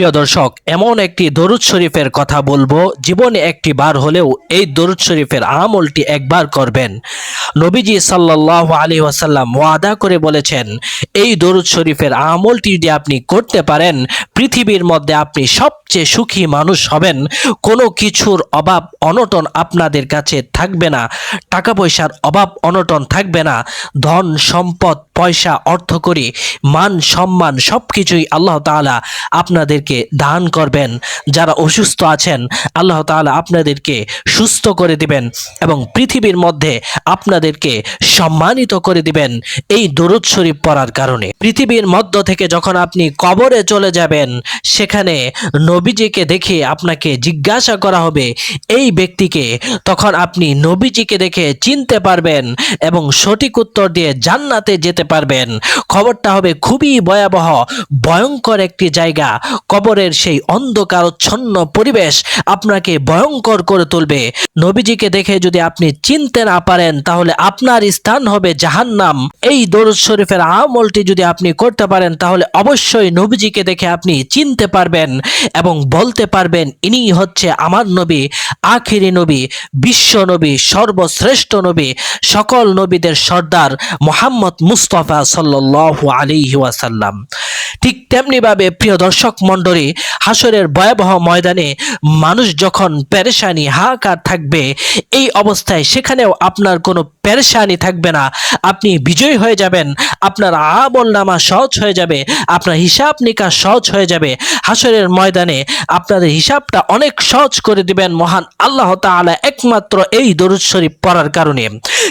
প্রিয় দর্শক, এমন একটি দরুদ শরীফের কথা বলব। জীবনে একটি বার হলেও এই দরুদ শরীফের আমলটি একবার করবেন। নবীজি সাল্লাহ আলী ওয়াসাল্লাম ওয়াদা করে বলেছেন, এই দরুদ শরীফের আমলটি যদি আপনি করতে পারেন, পৃথিবীর মধ্যে আপনি সবচেয়ে সুখী মানুষ হবেন, কোনো কিছুর অভাব, অনটন আপনাদের কাছে থাকবে না। টাকা পয়সার অভাব, অনটন থাকবে না। ধন, সম্পদ, পয়সা অর্থ করি মান, সম্মান সব কিছুই আল্লাহ তাআলা আপনাদেরকে দান করবেন। যারা অসুস্থ আছেন, আল্লাহ তাআলা আপনাদেরকে সুস্থ করে দিবেন এবং পৃথিবীর মধ্যে আপনাদেরকে সম্মানিত করে দিবেন এই দরুদ শরীফ পড়ার কারণে। পৃথিবীর মধ্য থেকে যখন আপনি কবরে চলে যাবেন, সেখানে নবীজিকে দেখে আপনাকে জিজ্ঞাসা করা হবে, এই ব্যক্তিকে? তখন আপনি নবীজিকে দেখে চিনতে পারবেন এবং সঠিক উত্তর দিয়ে জান্নাতে যেতে পারবেন। খবরটা হবে খুবই ভয়াবহ, ভয়ঙ্কর একটি জায়গা। কবরের সেই অন্ধকারচ্ছন্ন পরিবেশ আপনাকে ভয়ঙ্কর করে তুলবে। নবীজিকে দেখে যদি আপনি চিনতে না পারেন, তাহলে আপনার স্থান হবে জাহান্নাম। এই দরুদ শরীফের আমলটি যদি আপনি করতে পারেন, তাহলে অবশ্যই নবীজিকে দেখে আপনি চিনতে পারবেন এবং বলতে পারবেন ইনি হচ্ছে আমার নবী, আখিরি নবী, বিশ্ব নবী, সর্বশ্রেষ্ঠ নবী, সকল নবীদের সর্দার মোহাম্মদ মুস্তফা সাল্লাল্লাহু আলি ওয়াসাল্লাম। ঠিক তেমনিভাবে প্রিয় দর্শক মণ্ডলী হাসরের ভয়াবহ ময়দানে মানুষ যখন প্যারেশানি হাহাকার থাকবে, এই অবস্থায় সেখানেও আপনার কোনো পেরেশানি থাকবে না। আপনি বিজয়ী হয়ে যাবেন, আপনার আমল নামা সহজ হয়ে যাবে, আপনার হিসাব নিকাশ সহজ হয়ে যাবে। হাসরের ময়দানে আপনাদের হিসাবটা অনেক সহজ করে দিবেন মহান আল্লাহ তাআলা একমাত্র এই দরুদ শরীফ পড়ার কারণে।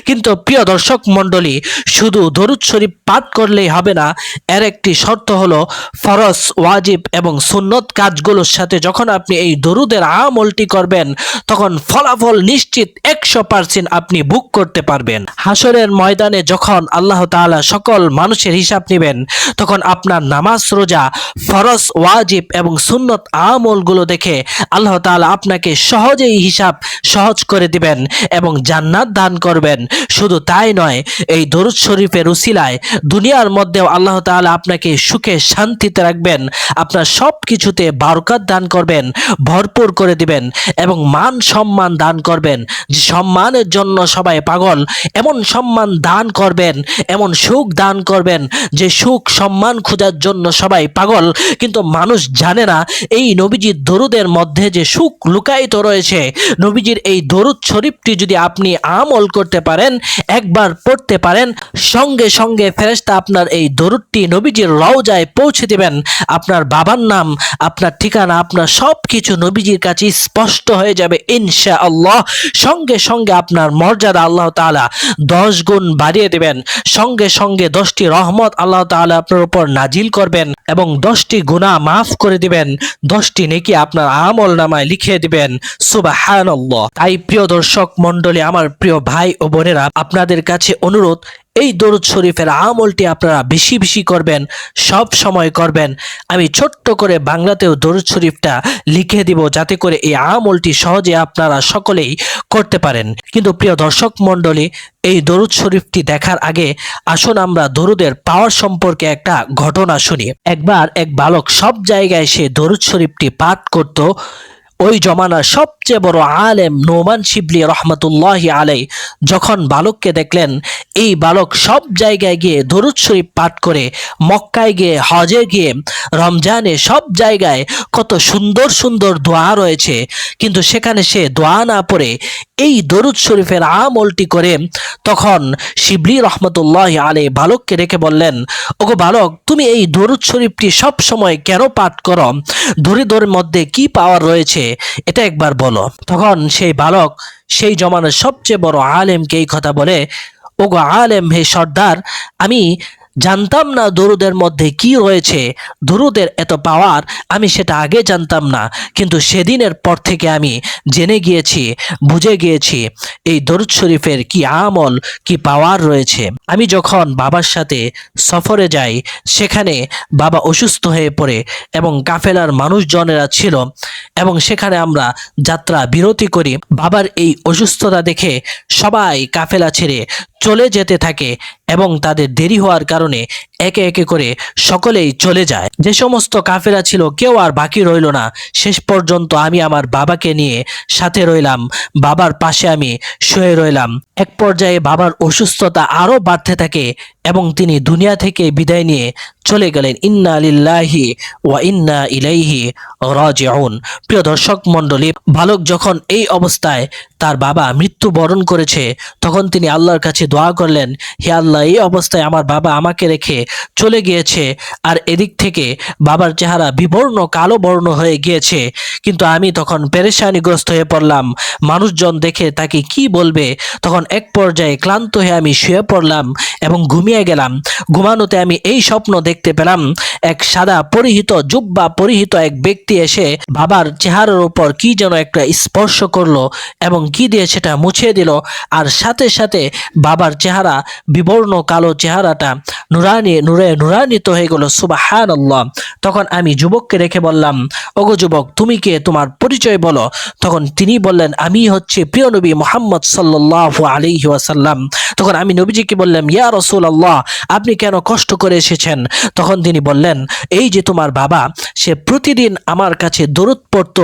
কিন্তু প্রিয় দর্শক মণ্ডলী, শুধু দরুদ শরীফ পাঠ করলেই হবে না, এর একটি শর্ত হলো ফরজ, ওয়াজিব এবং সুন্নত কাজগুলোর সাথে যখন আপনি এই দরুদের আমলটি করবেন, তখন ফলাফল নিশ্চিত একশো পার্সেন্ট আপনি বুক করতে পারবেন। হাসরের ময়দানে যখন আল্লাহ তাআলা সকল মানুষের হিসাব নেবেন, তখন আপনার নামাজ রোজা, ফরজ, ওয়াজিব এবং সুন্নত আমলগুলো দেখে আল্লাহ তাআলা আপনাকে সহজেই হিসাব সহজ করে দিবেন এবং জান্নাত দান করবেন। শুধু তাই নয়, এই দরুদ শরীফের উসিলায় দুনিয়ার মধ্যেও আল্লাহ তাআলা আপনাকে সুখে শান্তিতে রাখবেন, আপনার সব কিছুতে বারকাত দান করবেন, ভরপুর করে দিবেন এবং মান সম্মান দান করবেন। যে সম্মানের জন্য সবাই পাগল, এমন সম্মান দান করবেন, এমন সুখ দান করবেন যে সুখ সম্মান খোঁজার জন্য সবাই পাগল। কিন্তু মানুষ জানে না, এই নবীজির দরুদের মধ্যে যে সুখ লুকায়িত রয়েছে, নবীজির এই দরুদ শরীফটি যদি আপনি আমল করতে পারেন, একবার পড়তে পারেন, সঙ্গে সঙ্গে ফেরেশতা আপনার এই দরুদটি নবীজির রওজায় পৌঁছে দিবেন। আপনার বাবার নাম, আপনার ঠিকানা, আপনার সব কিছু নবীজির কাছে স্পষ্ট হয়ে যাবে ইনশা আল্লাহ সঙ্গে সঙ্গে আপনার মর্যাদা আল্লাহ তাআলা দশ গুণ বাড়িয়ে দিবেন। সঙ্গে সঙ্গে দশটি রহমত আল্লাহ তাআলা আপনার উপর নাজিল করবেন এবং দশটি গুনাহ মাফ করে দিবেন। দশটি নেকি আপনার আমল নামায় লিখিয়ে দিবেন। সুবাহানাল্লাহ। তাই প্রিয় দর্শক মণ্ডলী, আমার প্রিয় ভাই ও বোনেরা, আপনাদের কাছে অনুরোধ এই দরুদ শরীফের আমলটি আপনারা বেশি বেশি করবেন, সব সময় করবেন। আমি ছোট্ট করে বাংলাতেও দরুদ শরীফটা লিখে দিব যাতে করে এই আমলটি সহজে আপনারা সকলেই করতে পারেন। কিন্তু প্রিয় দর্শক মণ্ডলী, এই দরুদ শরীফটি দেখার আগে আসুন আমরা দরুদের পাওয়ার সম্পর্কে একটা ঘটনা শুনি। একবার এক বালক সব জায়গায় সে দরুদ শরীফটি পাঠ করত। ওই জমানার সবচেয়ে বড় আলেম নোমান শিবলি রহমতুল্লাহ আলাই যখন বালককে দেখলেন, এই বালক সব জায়গায় গিয়ে দরুদ শরীফ পাঠ করে, মক্কায় গিয়ে, হজে গিয়ে, রমজানে সব জায়গায় কত সুন্দর সুন্দর দোয়া রয়েছে। কিন্তু সেখানে সে দোয়া না পড়ে এই দরুদ শরীফের আমলটি করে তখন শিবলি রহমতুল্লাহ আলে বালককে রেখে বললেন, ওগো বালক, তুমি এই দরুদ শরীফটি সব সময় কেন পাঠ করো? দরিদ্রের মধ্যে কি পাওয়ার রয়েছে? এটা একবার বলো। তখন সেই বালক, সেই জমানের সবচেয়ে বড় আলেমকে এই কথা বলে, ওগো আলেম, হে সর্দার, আমি জানতাম না দরুদের মধ্যে কি রয়েছে। দরুদের এত পাওয়ার আমি সেটা আগে জানতাম না। কিন্তু সেদিনের পর থেকে আমি জেনে গিয়েছি, বুঝে গিয়েছি এই দরুদ শরীফের কি আমল, কি পাওয়ার রয়েছে। আমি যখন বাবার সাথে সফরে যাই, সেখানে বাবা অসুস্থ হয়ে পড়ে এবং কাফেলার মানুষজনেরা ছিল এবং সেখানে আমরা যাত্রা বিরতি করি। বাবার এই অসুস্থতা দেখে সবাই কাফেলা ছেড়ে চলে যেতে থাকে এবং তাদের দেরি হওয়ার কারণে একে একে করে সকলেই চলে যায়। যে সমস্ত কাফেরা ছিল, কেউ আর বাকি রইল না। শেষ পর্যন্ত আমি আমার বাবাকে নিয়ে সাথে রইলাম। বাবার পাশে আমি শুয়ে রইলাম। এক পর্যায়ে বাবার অসুস্থতা আরও বাড়তে থাকে এবং তিনি দুনিয়া থেকে বিদায় নিয়ে চলে গেলেন। ইন্না লিল্লাহি ওয়া ইন্না ইলাইহি রাজিউন। প্রিয় দর্শক মণ্ডলী, বালক যখন এই অবস্থায় তার বাবা মৃত্যুবরণ করেছে, তখন তিনি আল্লাহর কাছে দোয়া করলেন, হে আল্লাহ, এই অবস্থায় আমার বাবা আমাকে রেখে চলে গিয়েছে। আর এদিক থেকে বাবার চেহারা বিবর্ণ, কালো বর্ণ হয়ে গিয়েছে। কিন্তু আমি তখন পেরেশানিগ্রস্ত হয়ে পড়লাম। মানুষজন দেখে তাকে কি বলবে? তখন এক পর্যায়ে ক্লান্ত হয়ে আমি শুয়ে পড়লাম এবং ঘুমিয়ে গেলাম। ঘুমানোতে আমি এই স্বপ্ন দেখতে পেলাম, এক সাদা পরিহিত, জুব্বা পরিহিত এক ব্যক্তি এসে বাবার চেহারার উপর কি যেন একটা স্পর্শ করল এবং কি দিয়ে সেটা মুছে দিল। আর সাথে সাথে বাবার চেহারা, বিবর্ণ কালো চেহারাটা নুরানি নুরে নুরানিত হয়ে গেল সুবাহান তখন আমি যুবককে রেখে বললাম, ওগো যুবক, তুমি কে? তোমার পরিচয় বলো। তখন তিনি বললেন, আমি হচ্ছে প্রিয় নবী মোহাম্মদ সাল্লাহ আলিহি ওয়াসাল্লাম। তখন আমি নবীজিকে বললাম, ইয়া রসুল আল্লাহ আপনি কেন কষ্ট করে এসেছেন? তখন তিনি বললেন, এই যে তোমার বাবা, সে প্রতিদিন আমার কাছে দরুদ পড়ত,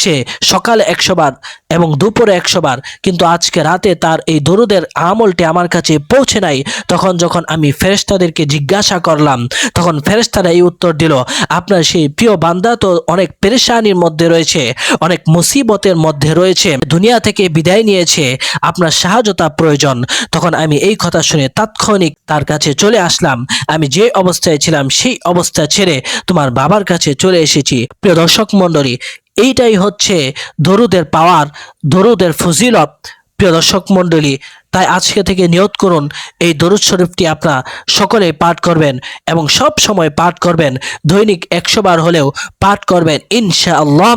সে সকালে একশো বার এবং দুপুরে একশো বার, কিন্তু আজকে রাতে তার এই দরুদের আমলটি আমার কাছে পৌঁছে নাই। তখন যখন আমি ফেরেশতাদেরকে জিজ্ঞাসা করলাম। তখন ফেরেস্তারা এই উত্তর দিল, আপনার সেই প্রিয় বান্দা তো অনেক পেরেশানির মধ্যে রয়েছে, অনেক মুসিবতের মধ্যে রয়েছে, দুনিয়া থেকে বিদায় নিয়েছে, আপনার সাহায্যতা প্রয়োজন। তখন আমি এই কথা শুনে তাৎক্ষণিক তার কাছে চলে আসলাম। আমি যে অবস্থায় ছিলাম সেই অবস্থা ছেড়ে তোমার বাবার কাছে চলে এসেছি। প্রিয় দর্শক মণ্ডলী, এইটাই হচ্ছে দরুদের পাওয়ার, দরুদের ফজিলত। প্রিয় দর্শক মণ্ডলী তাই আজকে থেকে নিয়ত করুন, এই দরুদ শরীফটি আপনারা সকলে পাঠ করবেন এবং সব সময় পাঠ করবেন। দৈনিক একশো বার হলেও পাঠ করবেন, ইনশাআল্লাহ।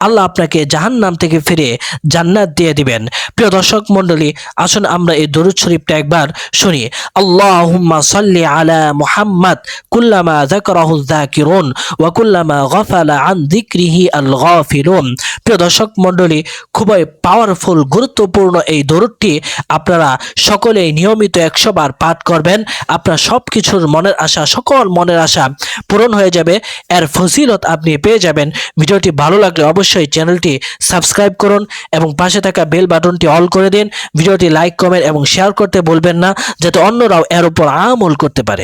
আল্লাহ আপনাকে জাহান নাম থেকে ফিরে জান্নাত দিয়ে দিবেন। প্রিয় দর্শক মণ্ডলী, আসুন আমরা এই দরুদ শরীফটা একবার শুনি। আল্লাহুম্মা সাল্লি আলা মুহাম্মদ কুল্লামা যাকরাহু যাকিরুন ওয়া কুল্লামা গাফালা আন যিকরিহি আল গাফিলুন। প্রিয় দর্শক মণ্ডলী, খুবই পাওয়ারফুল গুরুত্বপূর্ণ এই দরুদটি আপনারা সকলেই নিয়মিত একশো বার পাঠ করবেন। আপনার সব কিছুর মনের আশা, সকল মনের আশা পূরণ হয়ে যাবে। এর ফজিলত আপনি পেয়ে যাবেন। ভিডিওটি ভালো লাগলে অবশ্যই চ্যানেলটি সাবস্ক্রাইব করুন এবং পাশে থাকা বেল বাটনটি অল করে দিন। ভিডিওটি লাইক, কমেন্ট এবং শেয়ার করতে বলবেন না, যাতে অন্যরাও এর উপর আমল করতে পারে।